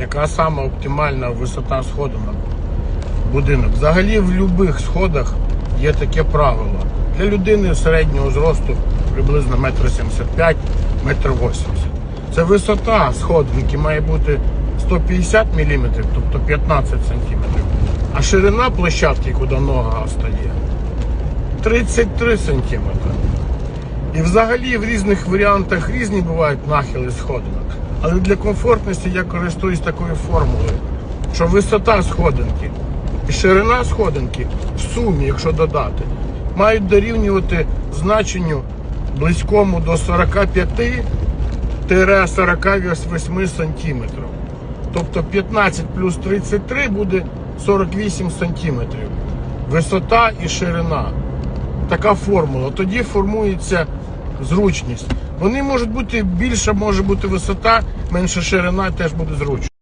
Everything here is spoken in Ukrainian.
яка саме оптимальна висота сходу на будинок. Взагалі в будь-яких сходах є таке правило. Для людини середнього зросту приблизно 1,75 м, 1,80 м. Це висота сходу, який має бути 150 мм, тобто 15 см. А ширина площадки, куди нога стає, 33 см. І взагалі в різних варіантах різні бувають нахили сходинок. Але для комфортності я користуюсь такою формулою, що висота сходинки і ширина сходинки в сумі, якщо додати, мають дорівнювати значенню близькому до 45-48 сантиметрів. Тобто 15 плюс 33 буде 48 сантиметрів. Висота і ширина така формула. Тоді формується зручність. Вони можуть бути більша, може бути висота, менша ширина теж буде зручно.